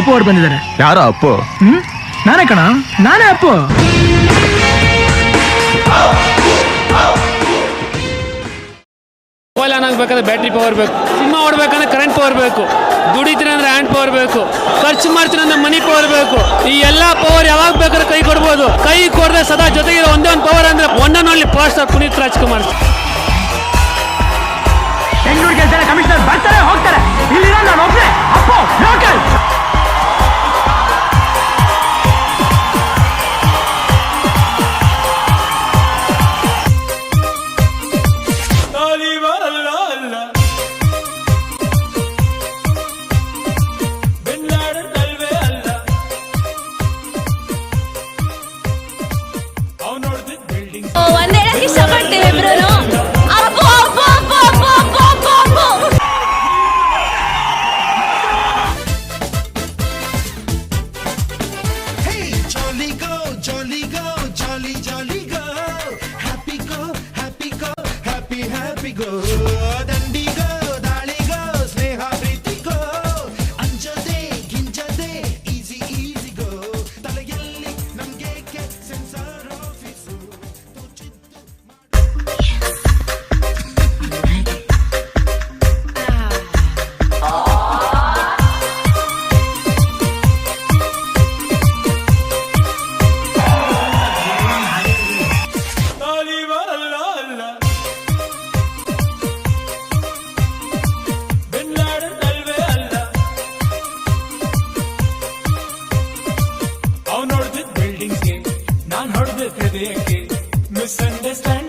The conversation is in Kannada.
ಪವರ್ ಬಂದಿದ್ದಾರೆ. ಯಾರೋ ಅಪ್ಪು? ಹ್ಮ್? ನಾನೇ ಕಣ? ನಾನೇ ಅಪ್ಪು. ಮೊಬೈಲ್ ಆನ್ ಆಗ್ಬೇಕಂದ್ರೆ ಬ್ಯಾಟ್ರಿ ಪವರ್ ಬೇಕು. ಸಿನಿಮಾ ಓಡ್ಬೇಕಂದ್ರೆ ಕರೆಂಟ್ ಪವರ್ ಬೇಕು. ದುಡಿತೀನಿ ಅಂದ್ರೆ ಹ್ಯಾಂಡ್ ಪವರ್ ಬೇಕು. ಖರ್ಚು ಮಾಡ್ತೀನಿ ಅಂದ್ರೆ ಮನಿ ಪವರ್ ಬೇಕು. ಈ ಎಲ್ಲಾ ಪವರ್ ಯಾವಾಗ ಬೇಕಾದ್ರೆ ಕೈ ಕೊಡ್ಬೋದು. ಕೈ ಕೊಡದೆ ಸದಾ ಜೊತೆಗಿರೋ ಒಂದೇ ಒಂದು ಪವರ್ ಅಂದ್ರೆ ಒನ್ ಅಲ್ಲಿ only power star Puneeth Rajkumar go. Happy go, happy go, happy, happy go. heard. Misunderstanding.